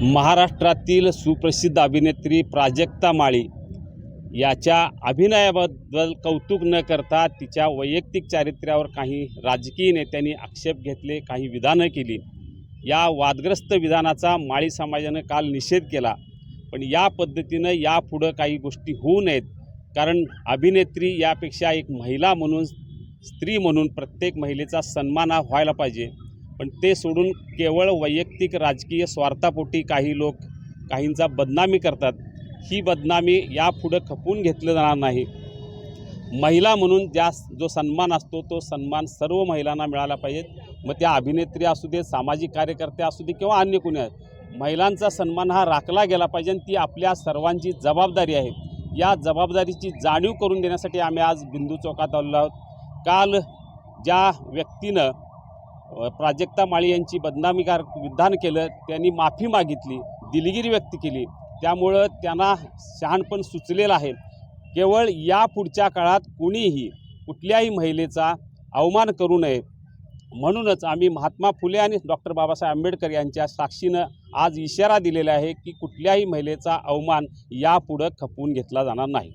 महाराष्ट्रातील सुप्रसिद्ध अभिनेत्री प्राजक्ता माळी याच्या अभिनयाबद्दल कौतुक न करता तिच्या वैयक्तिक चारित्र्यावर काही राजकीय नेत्यांनी आक्षेप घेतले काही विधानं केली. या वादग्रस्त विधानाचा माळी समाजानं काल निषेध केला. पण या पद्धतीनं यापुढं काही गोष्टी होऊ नयेत कारण अभिनेत्री यापेक्षा एक महिला म्हणून स्त्री म्हणून प्रत्येक महिलेचा सन्मान हा व्हायला पाहिजे. पण ते सोडून केवळ वैयक्तिक राजकीय स्वार्थापोटी काही लोक काहींचा बदनामी करतात. ही बदनामी यापुढं खपून घेतलं जाणार नाही. महिला म्हणून ज्या जो सन्मान असतो तो सन्मान सर्व महिलांना मिळाला पाहिजे. मग त्या अभिनेत्री असू दे सामाजिक कार्यकर्ते असू दे किंवा अन्य कोणी आहेत महिलांचा सन्मान हा राखला गेला पाहिजे आणि ती आपल्या सर्वांची जबाबदारी आहे. या जबाबदारीची जाणीव करून देण्यासाठी आम्ही आज बिंदू चौकात आलेलो आहोत. काल ज्या व्यक्तीनं प्राजक्ता माळी यांची बदनामीकार विधान केलं त्यांनी माफी मागितली दिलगिरी व्यक्त केली. त्यामुळं त्यांना शहाणपण सुचलेलं आहे. केवळ या पुढच्या काळात कुणीही कुठल्याही महिलेचा अवमान करू नये. म्हणूनच आम्ही महात्मा फुले आणि डॉक्टर बाबासाहेब आंबेडकर यांच्या साक्षीनं आज इशारा दिलेला आहे की कुठल्याही महिलेचा अवमान यापुढं खपवून घेतला जाणार नाही.